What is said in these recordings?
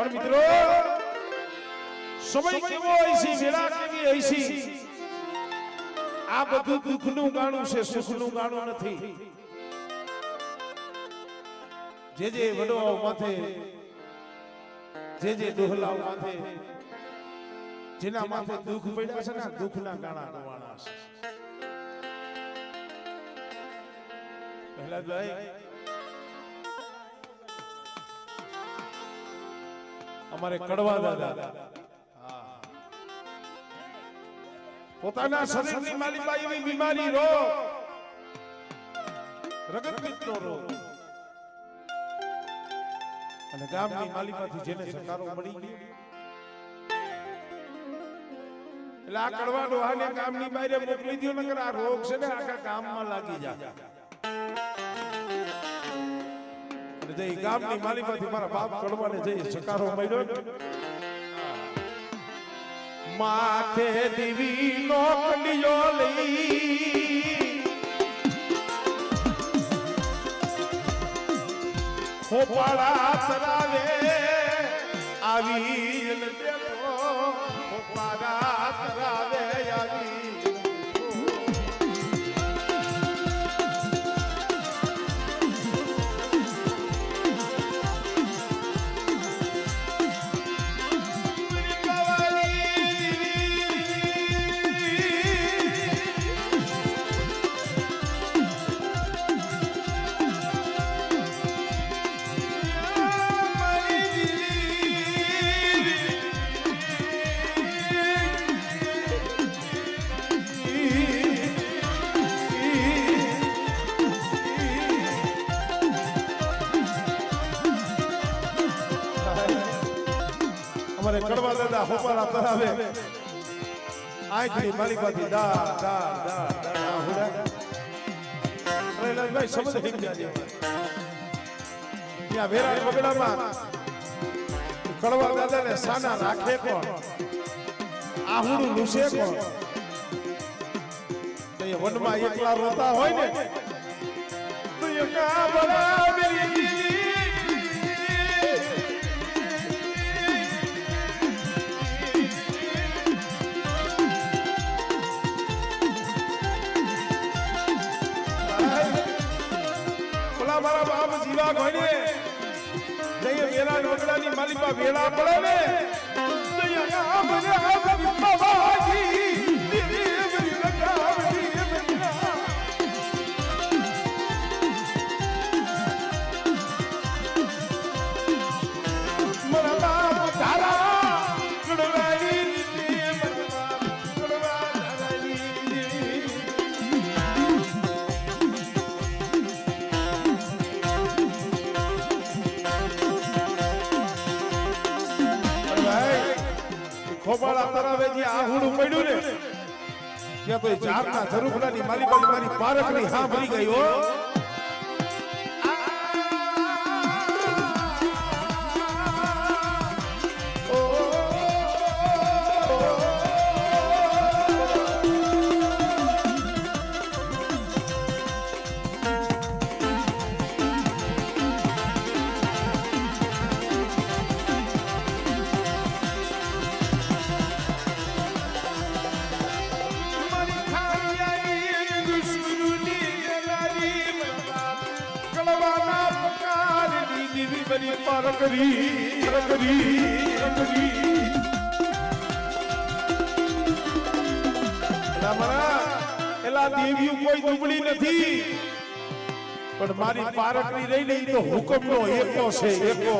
પણ મિત્રો સમય કેવો હોય વેળા કેવી હોય આ બધું દુઃખનું ગાણું છે સુખનું ગાણું નથી. જે જે વડવાઓ માથે જે જે ડોહલાઓ માથે જેના માથે દુઃખ પડ્યા છે ને દુઃખના ગાણા ગવાણા છે. પ્રહલાદભાઈ અમારે કડવા દાદા. પોતાના શરીરની માલિકા એવી બીમારી રોગ. રગતપિત્તનો રોગ. અને ગામની માલિકાથી જેને સકારો મળી ગયો. એટલે આ કડવા ડોહાને ગામની બહાર મોકલી દો નકર આ રોગ છે ને આખા ગામમાં લાગી જાય અને જે ગામની માલિમાંથી મારા બાપ કડવાને જઈ સકારો મળ્યો માથે દીવી નોકડીઓ લઈ. ખોપાળા તરાવે આવી બેઠો તરાવે આવી કડવા દાદા હોપારા તરાવે. આંખની માલિકાથી દા દા દા દા હુડા. લાલભાઈ સમજ હિંગ્યા જાજે ત્યાં વેરા બગડામાં કડવા દાદાને સાના રાખે કોણ આહુડું લૂસે કોણ વનમાં એકલા રોતા હોય ને જીવા ગોઈને જઈએ વેલા નોકડાની માલિકા વેલા પડે ને જઈએ આ મને આ ખોબાળા તરાવે જે આહુડું પડ્યું ને. ત્યાં તો ઝાડના મારી બાજુ મારી પારકની હા ભરી ગઈ હો. દીવી બની પારકરી પારકરી પારકરી એલા દેવીઓ કોઈ દુબળી નથી. પણ મારી પારકરી રહી નહીં તો હુકમનો એકો છે, એકો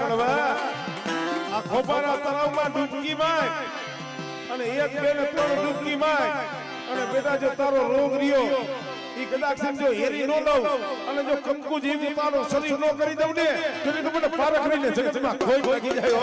કડવા આ ખોબાના તળાવમાં ડૂબકી માય. અને એક બે ત્રણ ડૂબકી માય. અને બેટા જો તારો રોગ રહ્યો, ઈ કદાચ સમજો હેરી નો અને જો કંકુ જેવી તારો શરીર કરી દઉં ને, તો મને પારખ રહીને જગતમાં ખોઈ ભાગી જાય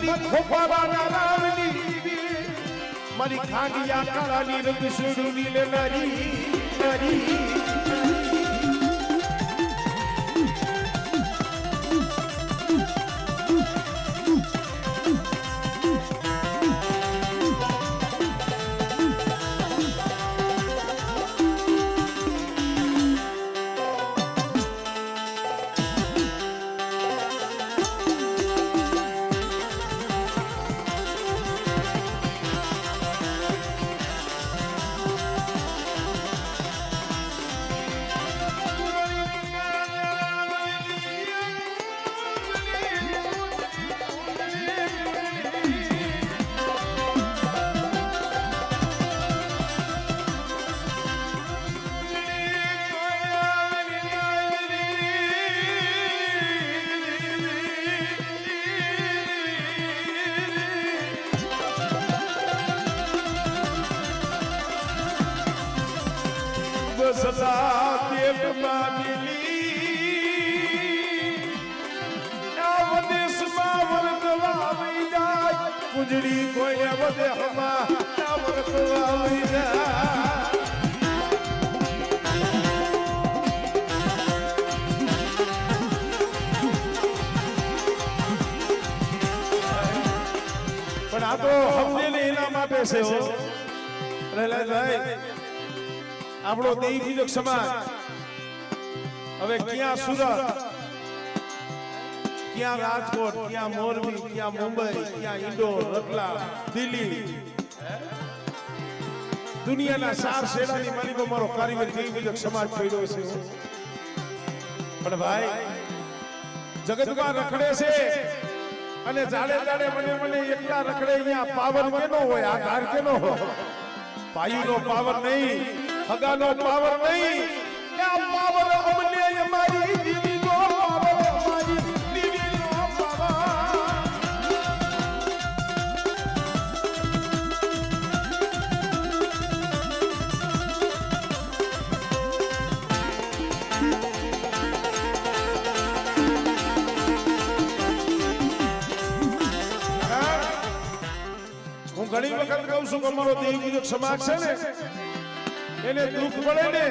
મારી ખોપાવાના દીવી મારી ખાંડિયા કાળાની રંગ સુડુની ને નારી સદા દેવમાં કોઈ વદેહમાં આ વરદવા આવી જાય. પણ આ તો સમજેને એના માટે છે આપણો દેહી બીજો સમાજ. હવે ક્યાં સુરત? ક્યાં રાજકોટ? ક્યાં મોરબી? ક્યાં મુંબઈ? ક્યાં ઇન્દોર રતલા દિલ્હી? દુનિયાના સાર શેડાની માલિકો મારો કારીગર દેવી બીજો સમાજ પડ્યો છે પણ ભાઈ જગતમાં રખડે છે. અને જાડે જાડે મને મને એકલા રખડે અહીંયા પાવર કેનો હોય? આધાર કેનો હોય? પાયુનો પાવર નહીં. હગાનો પાવર નહીં. એ પાવર અમને અમારી દીવીનો પાવર અમારી દીવીનો પાવર હું ઘણી વખત કહું છું કે અમારો દેવી સમાજ છે ને એને દુઃખ પડે ને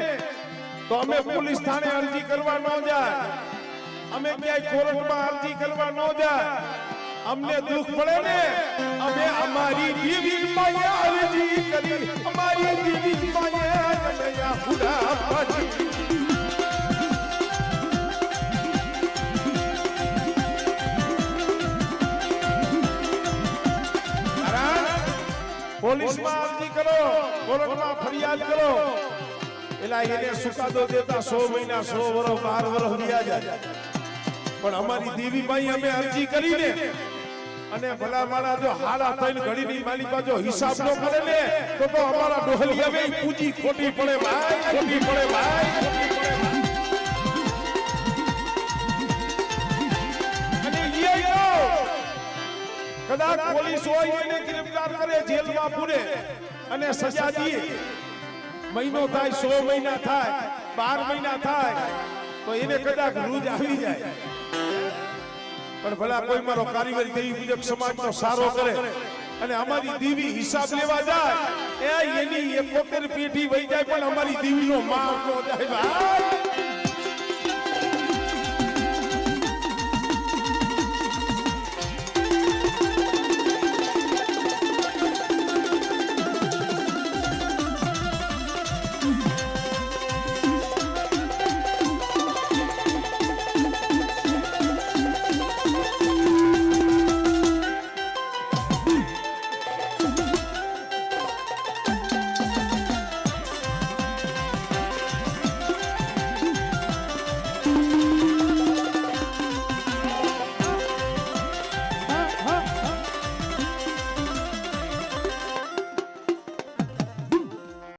તો અમે પોલીસ થાણે અરજી કરવા ન જાય. અમે ક્યાંય કોર્ટમાં અરજી કરવા ન જાય. અમને દુઃખ પડે ને અમે અમારી દેવી માયા અરજી કરી, અમારી દેવી માયા હુડા પછી પોલીસમાં અરજી કરો, કોર્ટમાં ફરિયાદ કરો એલા એને સુકાદો દેતા સો મહિના, સો વર્ષ બાર વર્ષ વ્યા જાય પણ અમારી દેવીભાઈ અમે અરજી કરીને અને ભલા માણા જો હાડા થઈને ઘડીની માલિકા જો હિસાબ નો કરે ને, તો તો અમારા ડોહલી હવે પૂજી ખોટી પડે, ભાઈ, ખોટી પડે, ભાઈ, ખોટી પડે, ભાઈ. કદાચ પોલીસ હોય એને ગિરફ્તાર કરે, જેલમાં પૂરે અને સજા દીએ મહિનો થાય, સો મહિના થાય, બાર મહિના થાય, તો એને કદાચ રૂજ આવી જાય. પણ ભલા કોઈ મારો કારીગર દેવી મુજબ સમાજનો સારો કરે અને અમારી દીવી હિસાબ લેવા જાય, એ એની એકોતેર પેઢી વહી જાય, પણ અમારી દીવીનો માફ ન જાય